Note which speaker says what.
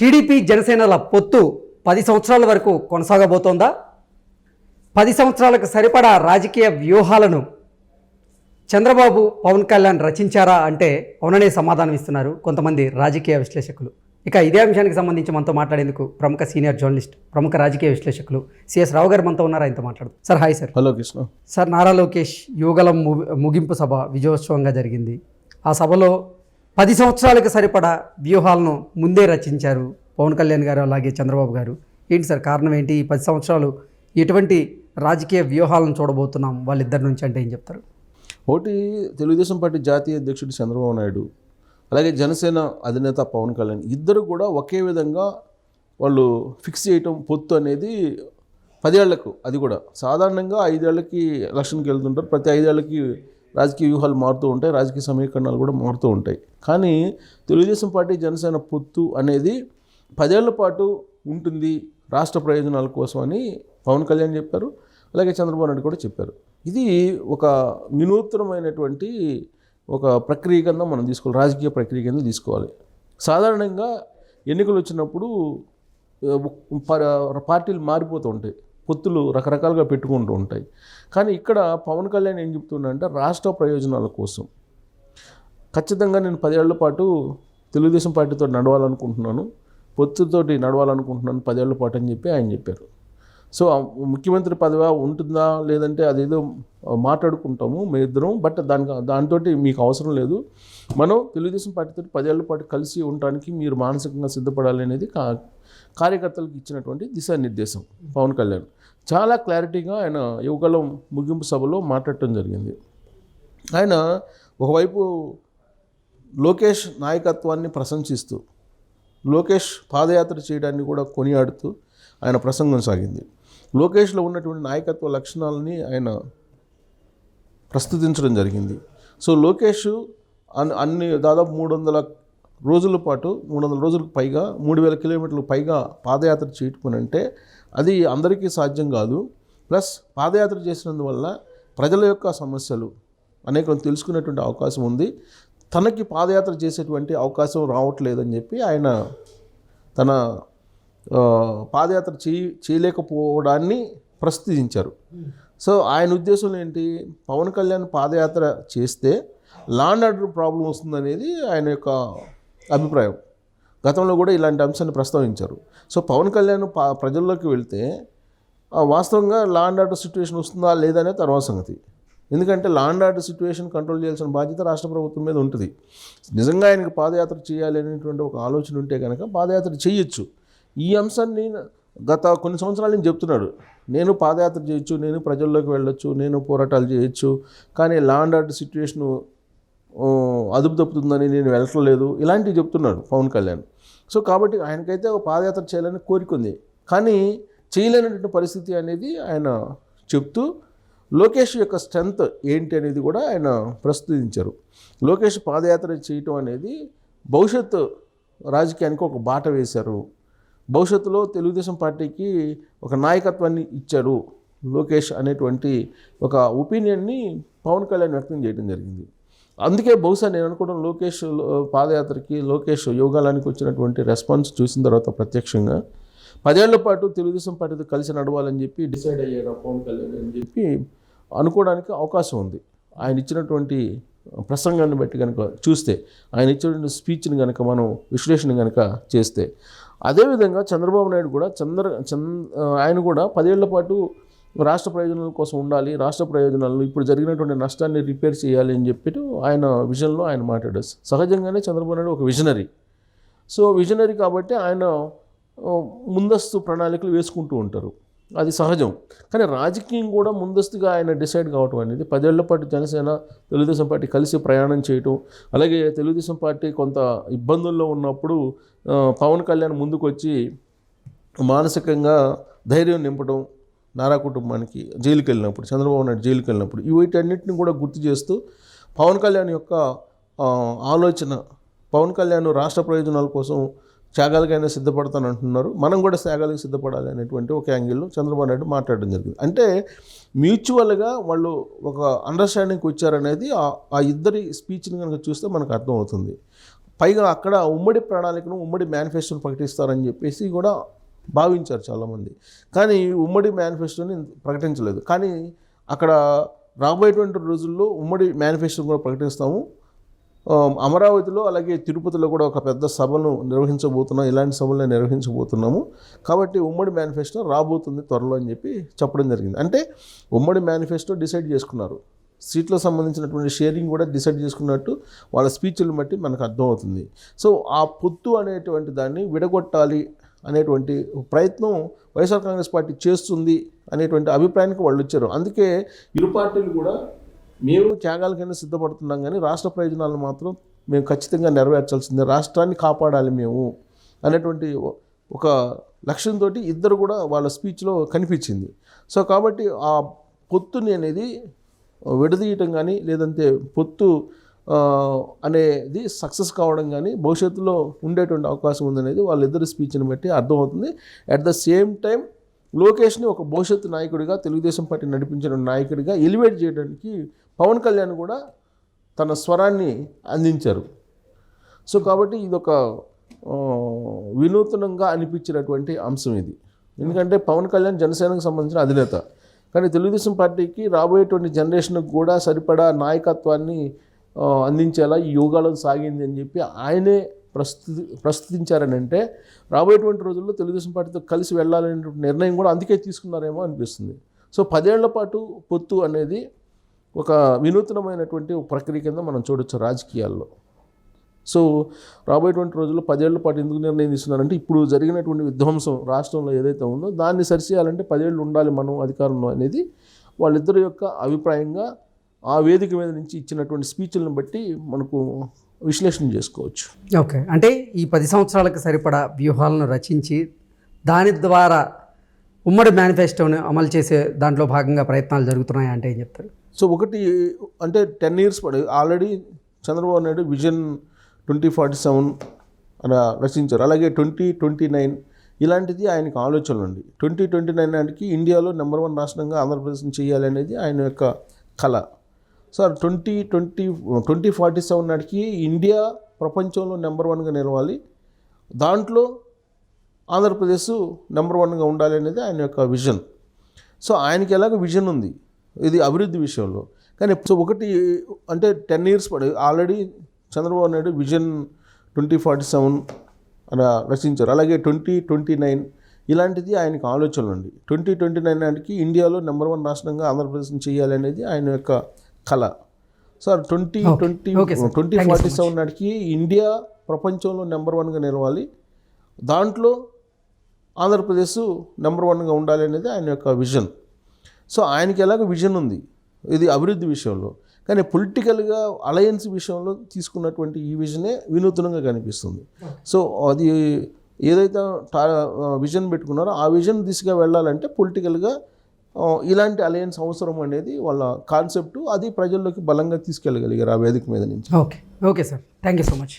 Speaker 1: TDP జనసేనల పొత్తు పది సంవత్సరాల వరకు కొనసాగబోతోందా? పది సంవత్సరాలకు సరిపడా రాజకీయ వ్యూహాలను చంద్రబాబు పవన్ కళ్యాణ్ రచించారా అంటే అవుననే సమాధానం ఇస్తున్నారు కొంతమంది రాజకీయ విశ్లేషకులు. ఇక ఇదే అంశానికి సంబంధించి మనతో మాట్లాడేందుకు ప్రముఖ సీనియర్ జర్నలిస్ట్ ప్రముఖ రాజకీయ విశ్లేషకులు సిఎస్ రావు గారు మనతో ఉన్నారు. ఆయనతో మాట్లాడు sir hi sir.
Speaker 2: Hello Krishna.
Speaker 1: Sir Nara Lokesh Yuvagalam ము- ముగింపు సభ విజయోత్సవంగా జరిగింది. ఆ సభలో పది సంవత్సరాలకు సరిపడా వ్యూహాలను ముందే రచించారు పవన్ కళ్యాణ్ గారు అలాగే చంద్రబాబు గారు. ఏంటి సార్ కారణం ఏంటి? ఈ పది సంవత్సరాలు ఎటువంటి రాజకీయ వ్యూహాలను చూడబోతున్నాం వాళ్ళిద్దరి నుంచి అంటే ఏం చెప్తారు?
Speaker 2: ఒకటి తెలుగుదేశం పార్టీ జాతీయ అధ్యక్షుడు చంద్రబాబు నాయుడు అలాగే జనసేన అధినేత పవన్ కళ్యాణ్ ఇద్దరు కూడా ఒకే విధంగా వాళ్ళు ఫిక్స్ చేయటం పొత్తు అనేది పదేళ్ళకు అది కూడా. సాధారణంగా ఐదేళ్ళకి ఎలక్షన్కి వెళ్తుంటారు ప్రతి ఐదేళ్ళకి రాజకీయ వ్యూహాలు మారుతూ ఉంటాయి రాజకీయ సమీకరణాలు కూడా మారుతూ ఉంటాయి. కానీ తెలుగుదేశం పార్టీ జనసేన పొత్తు అనేది పదేళ్ళ పాటు ఉంటుంది రాష్ట్ర ప్రయోజనాల కోసం అని పవన్ కళ్యాణ్ చెప్పారు అలాగే చంద్రబాబు నాయుడు కూడా చెప్పారు. ఇది ఒక వినూత్నమైనటువంటి ఒక ప్రక్రియ కింద మనం తీసుకోవాలి రాజకీయ ప్రక్రియ కింద తీసుకోవాలి. సాధారణంగా ఎన్నికలు వచ్చినప్పుడు పార్టీలు మారిపోతూ ఉంటాయి. పొత్తులు రకరకాలుగా పెట్టుకుంటూ ఉంటాయి. కానీ ఇక్కడ పవన్ కళ్యాణ్ ఏం చెప్తుండంటే రాష్ట్ర ప్రయోజనాల కోసం. ఖచ్చితంగా నేను పదేళ్ళ పాటు తెలుగుదేశం పార్టీతో నడవాలనుకుంటున్నాను పొత్తుతోటి నడవాలనుకుంటున్నాను పదేళ్ళ పాటు అని చెప్పి ఆయన చెప్పారు. సో ముఖ్యమంత్రి పదవి ఉంటుందా లేదంటే అదేదో మాట్లాడుకుంటాము మీ ఇద్దరం బట్ దానికి దాంతో మీకు అవసరం లేదు. మనం తెలుగుదేశం పార్టీతో పదేళ్ళ పాటు కలిసి ఉండటానికి మీరు మానసికంగా సిద్ధపడాలి అనేది కా కార్యకర్తలకు ఇచ్చినటువంటి దిశానిర్దేశం పవన్ కళ్యాణ్. చాలా క్లారిటీగా ఆయన యువకాలం ముగింపు సభలో మాట్లాడటం జరిగింది. ఆయన ఒకవైపు లోకేష్ నాయకత్వాన్ని ప్రశంసిస్తూ లోకేష్ పాదయాత్ర చేయడాన్ని కూడా కొనియాడుతూ ఆయన ప్రసంగం సాగింది. లోకేష్లో ఉన్నటువంటి నాయకత్వ లక్షణాలని ఆయన ప్రస్తుతించడం జరిగింది. సో లోకేష్ అన్ అన్ని దాదాపు మూడు వందల రోజుల పాటు మూడు వందల రోజులకు పైగా మూడు వేల కిలోమీటర్లకు పైగా పాదయాత్ర చేయటం అంటే అది అందరికీ సాధ్యం కాదు. ప్లస్ పాదయాత్ర చేసినందువల్ల ప్రజల యొక్క సమస్యలు అనేకం తెలుసుకునేటువంటి అవకాశం ఉంది. తనకి పాదయాత్ర చేసేటువంటి అవకాశం రావట్లేదని చెప్పి ఆయన తన పాదయాత్ర చేయ చేయలేకపోవడాన్ని ప్రస్తుతించారు సో ఆయన ఉద్దేశం ఏంటి? పవన్ కళ్యాణ్ పాదయాత్ర చేస్తే లాండ్ ఆర్డర్ ప్రాబ్లం వస్తుందనేది ఆయన యొక్క అభిప్రాయం. గతంలో కూడా ఇలాంటి అంశాన్ని ప్రస్తావించారు. సో పవన్ కళ్యాణ్ ప్రజల్లోకి వెళ్తే ఆ, వాస్తవంగా లాండ్ ఆర్డర్ సిచ్యువేషన్ వస్తుందా లేదా అనేది తర్వాత సంగతి. ఎందుకంటే లాండ్ ఆర్డర్ సిచ్యువేషన్ కంట్రోల్ చేయాల్సిన బాధ్యత రాష్ట్ర ప్రభుత్వం మీద ఉంటుంది. నిజంగా ఆయనకు పాదయాత్ర చేయాలి అనేటువంటి ఒక ఆలోచన ఉంటే కనుక పాదయాత్ర చేయొచ్చు. ఈ అంశాన్ని గత కొన్ని సంవత్సరాల నుంచి చెప్తున్నాడు. నేను పాదయాత్ర చేయొచ్చు నేను ప్రజల్లోకి వెళ్ళొచ్చు నేను పోరాటాలు చేయొచ్చు కానీ లాండ్ ఆర్డర్ సిచ్యువేషను అదుపు తప్పుతుందని నేను వెళ్ళట్లేదు ఇలాంటివి చెప్తున్నాడు పవన్ కళ్యాణ్. సో కాబట్టి ఆయనకైతే ఒక పాదయాత్ర చేయాలని కోరిక ఉంది. కానీ చేయలేనటువంటి పరిస్థితి అనేది ఆయన చెప్తూ లోకేష్ యొక్క స్ట్రెంగ్త్ ఏంటి అనేది కూడా ఆయన ప్రస్తుతించారు. లోకేష్ పాదయాత్ర చేయటం అనేది భవిష్యత్తు రాజకీయానికి ఒక బాట వేశారు. భవిష్యత్తులో తెలుగుదేశం పార్టీకి ఒక నాయకత్వాన్ని ఇచ్చారు లోకేష్ అనేటువంటి ఒక ఒపీనియన్ని పవన్ కళ్యాణ్ వ్యక్తం చేయడం జరిగింది. అందుకే బహుశా నేను అనుకోవడం లోకేష్ పాదయాత్రకి లోకేష్ యోగాలానికి వచ్చినటువంటి రెస్పాన్స్ చూసిన తర్వాత ప్రత్యక్షంగా పదేళ్ళ పాటు తెలుగుదేశం పార్టీతో కలిసి నడవాలని చెప్పి డిసైడ్ అయ్యారు పవన్ కళ్యాణ్ అని చెప్పి అనుకోవడానికి అవకాశం ఉంది. ఆయన ఇచ్చినటువంటి ప్రసంగాన్ని బట్టి కనుక చూస్తే ఆయన ఇచ్చినటువంటి స్పీచ్ని కనుక మనం విశ్లేషణ కనుక చేస్తే అదేవిధంగా చంద్రబాబు నాయుడు కూడా చంద్ర చంద్ ఆయన కూడా పదేళ్ళ పాటు రాష్ట్ర ప్రయోజనాల కోసం ఉండాలి రాష్ట్ర ప్రయోజనాలను ఇప్పుడు జరిగినటువంటి నష్టాన్ని రిపేర్ చేయాలి అని చెప్పి ఆయన విజన్లో ఆయన మాట్లాడారు సహజంగానే చంద్రబాబు నాయుడు ఒక విజనరీ సో విజనరీ కాబట్టి ఆయన ముందస్తు ప్రణాళికలు వేసుకుంటూ ఉంటారు. అది సహజం. కానీ రాజకీయం కూడా ముందస్తుగా ఆయన డిసైడ్ కావటం అనేది పదేళ్ళ పాటు జనసేన తెలుగుదేశం పార్టీ కలిసి ప్రయాణం చేయటం అలాగే తెలుగుదేశం పార్టీ కొంత ఇబ్బందుల్లో ఉన్నప్పుడు పవన్ కళ్యాణ్ ముందుకు వచ్చి మానసికంగా ధైర్యం నింపడం నారా కుటుంబానికి జైలుకి వెళ్ళినప్పుడు చంద్రబాబు నాయుడు జైలుకి వెళ్ళినప్పుడు వీటన్నిటిని కూడా గుర్తు చేస్తూ పవన్ కళ్యాణ్ యొక్క ఆలోచన పవన్ కళ్యాణ్ రాష్ట్ర ప్రయోజనాల కోసం త్యాగాలకైనా సిద్ధపడతాను అంటున్నారు మనం కూడా త్యాగాలకు సిద్ధపడాలి అనేటువంటి ఒక యాంగిల్లో చంద్రబాబు నాయుడు మాట్లాడడం జరిగింది. అంటే మ్యూచువల్గా వాళ్ళు ఒక అండర్స్టాండింగ్కి వచ్చారనేది ఆ- ఇద్దరి స్పీచ్ని కనుక చూస్తే మనకు అర్థమవుతుంది. పైగా అక్కడ ఉమ్మడి ప్రణాళికను ఉమ్మడి మేనిఫెస్టోను ప్రకటిస్తారని చెప్పేసి కూడా భావించారు చాలామంది. కానీ ఉమ్మడి మేనిఫెస్టోని ప్రకటించలేదు. కానీ అక్కడ రాబోయేటువంటి రోజుల్లో ఉమ్మడి మేనిఫెస్టోని కూడా ప్రకటిస్తాము. అమరావతిలో అలాగే తిరుపతిలో కూడా ఒక పెద్ద సభను నిర్వహించబోతున్నాం. ఇలాంటి సభలను నిర్వహించబోతున్నాము. కాబట్టి ఉమ్మడి మేనిఫెస్టో రాబోతుంది త్వరలో అని చెప్పి చెప్పడం జరిగింది. అంటే ఉమ్మడి మేనిఫెస్టో డిసైడ్ చేసుకున్నారు. సీట్లకు సంబంధించినటువంటి షేరింగ్ కూడా డిసైడ్ చేసుకున్నట్టు వాళ్ళ స్పీచ్లను బట్టి మనకు అర్థమవుతుంది. సో ఆ పొత్తు అనేటువంటి దాన్ని విడగొట్టాలి అనేటువంటి ప్రయత్నం వైఎస్ఆర్ కాంగ్రెస్ పార్టీ చేస్తుంది అనేటువంటి అభిప్రాయానికి వాళ్ళు వచ్చారు. అందుకే ఇరు పార్టీలు కూడా మేము త్యాగాలకైనా సిద్ధపడుతున్నాం కానీ రాష్ట్ర ప్రయోజనాలను మాత్రం మేము ఖచ్చితంగా నెరవేర్చాల్సిందే. రాష్ట్రాన్ని కాపాడాలి మేము అనేటువంటి ఒక లక్ష్యంతో ఇద్దరు కూడా వాళ్ళ స్పీచ్లో కనిపించింది. సో కాబట్టి ఆ పొత్తుని అనేది విడదీయటం కానీ లేదంటే పొత్తు అనేది సక్సెస్ కావడం కానీ భవిష్యత్తులో ఉండేటువంటి అవకాశం ఉందనేది వాళ్ళిద్దరి స్పీచ్ని బట్టి అర్థమవుతుంది. అట్ ద సేమ్ టైం లోకేష్ని ఒక భవిష్యత్తు నాయకుడిగా తెలుగుదేశం పార్టీ నడిపించిన నాయకుడిగా ఎలివేట్ చేయడానికి పవన్ కళ్యాణ్ కూడా తన స్వరాన్ని అందించారు. సో కాబట్టి ఇదొక ఒక వినూతనంగా అనిపించినటువంటి అంశం ఇది. ఎందుకంటే పవన్ కళ్యాణ్ జనసేనకు సంబంధించిన అధినేత. కానీ తెలుగుదేశం పార్టీకి రాబోయేటువంటి జనరేషన్కి కూడా సరిపడా నాయకత్వాన్ని అందించేలా ఈ యోగాలో సాగింది అని చెప్పి ఆయనే ప్రస్తుతి ప్రస్తుతించారని అంటే రాబోయేటువంటి రోజుల్లో తెలుగుదేశం పార్టీతో కలిసి వెళ్ళాలనేటువంటి నిర్ణయం కూడా అందుకే తీసుకున్నారేమో అనిపిస్తుంది. సో పదేళ్ళ పాటు పొత్తు అనేది ఒక వినూత్నమైనటువంటి ప్రక్రియ కింద మనం చూడొచ్చు రాజకీయాల్లో. సో రాబోయేటువంటి రోజుల్లో పదేళ్ళ పాటు ఎందుకు నిర్ణయం తీసుకున్నారంటే ఇప్పుడు జరిగినటువంటి విధ్వంసం రాష్ట్రంలో ఏదైతే ఉందో దాన్ని సరిచేయాలంటే పదేళ్ళు ఉండాలి మనం అధికారంలో అనేది వాళ్ళిద్దరి యొక్క అభిప్రాయంగా ఆ వేదిక మీద నుంచి ఇచ్చినటువంటి స్పీచ్లను బట్టి మనకు విశ్లేషణ చేసుకోవచ్చు.
Speaker 1: ఓకే. అంటే ఈ పది సంవత్సరాలకు సరిపడా వ్యూహాలను రచించి దాని ద్వారా ఉమ్మడి మేనిఫెస్టోని అమలు చేసే దాంట్లో భాగంగా ప్రయత్నాలు జరుగుతున్నాయి అంటే ఏం చెప్తారు?
Speaker 2: సో ఒకటి అంటే టెన్ ఇయర్స్ పడి already Chandrababu Naidu vision twenty forty seven అలా రచించారు. అలాగే ట్వంటీ ట్వంటీ నైన్ ఇలాంటిది ఆయనకు ఆలోచనలు ఉంది ట్వంటీ ట్వంటీ నైన్ నాటికి ఇండియాలో నెంబర్ వన్ రాష్ట్రంగా ఆంధ్రప్రదేశ్ని చేయాలి అనేది ఆయన యొక్క కళ. Sir twenty twenty twenty forty seven నాటికి ఇండియా ప్రపంచంలో నెంబర్ వన్గా నిలవాలి. దాంట్లో ఆంధ్రప్రదేశ్ నెంబర్ వన్గా ఉండాలి అనేది ఆయన యొక్క విజన్. సో ఆయనకి ఎలాగ విజన్ ఉంది. ఇది అభివృద్ధి విషయంలో. కానీ సో ఒకటి అంటే టెన్ ఇయర్స్ పడి already Chandrababu Naidu vision twenty forty seven అలా రచించారు. అలాగే ట్వంటీ ట్వంటీ నైన్ ఇలాంటిది ఆయనకు ఆలోచనలు ఉంది ట్వంటీ ట్వంటీ నైన్ నాటికి ఇండియాలో నెంబర్ వన్ రాష్ట్రంగా ఆంధ్రప్రదేశ్ని చేయాలి అనేది ఆయన యొక్క కళ sir twenty. Twenty. Twenty forty. Seven నాటికి ఇండియా ప్రపంచంలో నెంబర్ వన్గా నిలవాలి దాంట్లో ఆంధ్రప్రదేశ్ నెంబర్ వన్గా ఉండాలి అనేది ఆయన యొక్క విజన్ సో ఆయనకి ఎలాగ విజన్ ఉంది ఇది అభివృద్ధి విషయంలో కానీ పొలిటికల్గా అలయన్స్ విషయంలో తీసుకున్నటువంటి ఈ విజనే వినూత్నంగా కనిపిస్తుంది సో అది ఏదైతే విజన్ పెట్టుకున్నారో ఆ విజన్ దిశగా వెళ్ళాలంటే పొలిటికల్గా ఇలాంటి అలయన్స్ అవసరం అనేది వాళ్ళ కాన్సెప్ట్ అది ప్రజల్లోకి బలంగా తీసుకెళ్ళగలిగారు ఆ వేదిక మీద నుంచి.
Speaker 1: Okay. Okay sir. Thank you so much